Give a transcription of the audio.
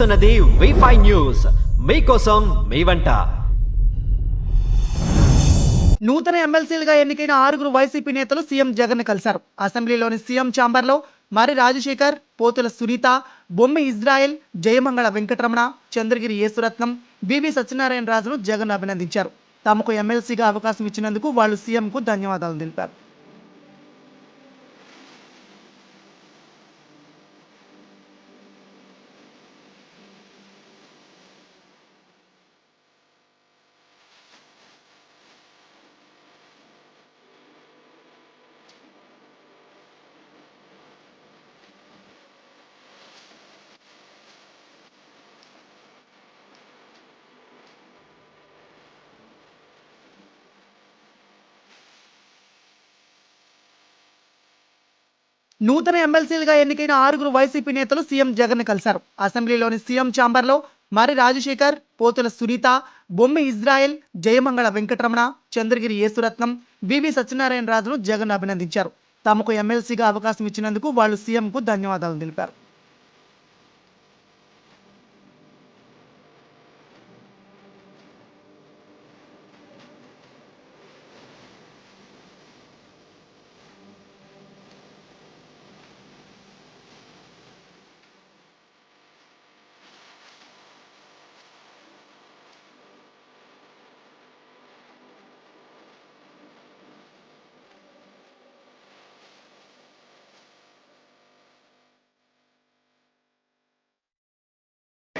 చూస్తున్నది wifi news. మీకోసం మీ వంట. నూతన ఎమ్మెల్సీలుగా ఎన్నికైన ఆరుగురు వైసీపీ నేతలు సీఎం జగన్ కలిశారు. అసెంబ్లీలోని సీఎం ఛాంబర్లో మరి Rajasekhar Pothula Sunitha Bommi Israel Jayamangala Venkataramana Chandragiri Yesuratnam B V Satyanarayana రాజును జగన్ అభినందించారు. తమకు ఎమ్మెల్సీగా అవకాశం ఇచ్చినందుకు వాళ్ళు సీఎంకు ధన్యవాదాలు తెలిపారు. నూతన ఎమ్మెల్సీలుగా ఎన్నికైన ఆరుగురు వైసీపీ నేతలు సీఎం జగన్ కలిశారు. అసెంబ్లీలోని సీఎం ఛాంబర్లో మరి Rajasekhar Pothula Sunitha Bommi Israel Jayamangala Venkataramana Chandragiri Yesuratnam B V Satyanarayana రాజును జగన్ అభినందించారు. తమకు ఎమ్మెల్సీగా అవకాశం ఇచ్చినందుకు వాళ్ళు సీఎంకు ధన్యవాదాలు తెలిపారు.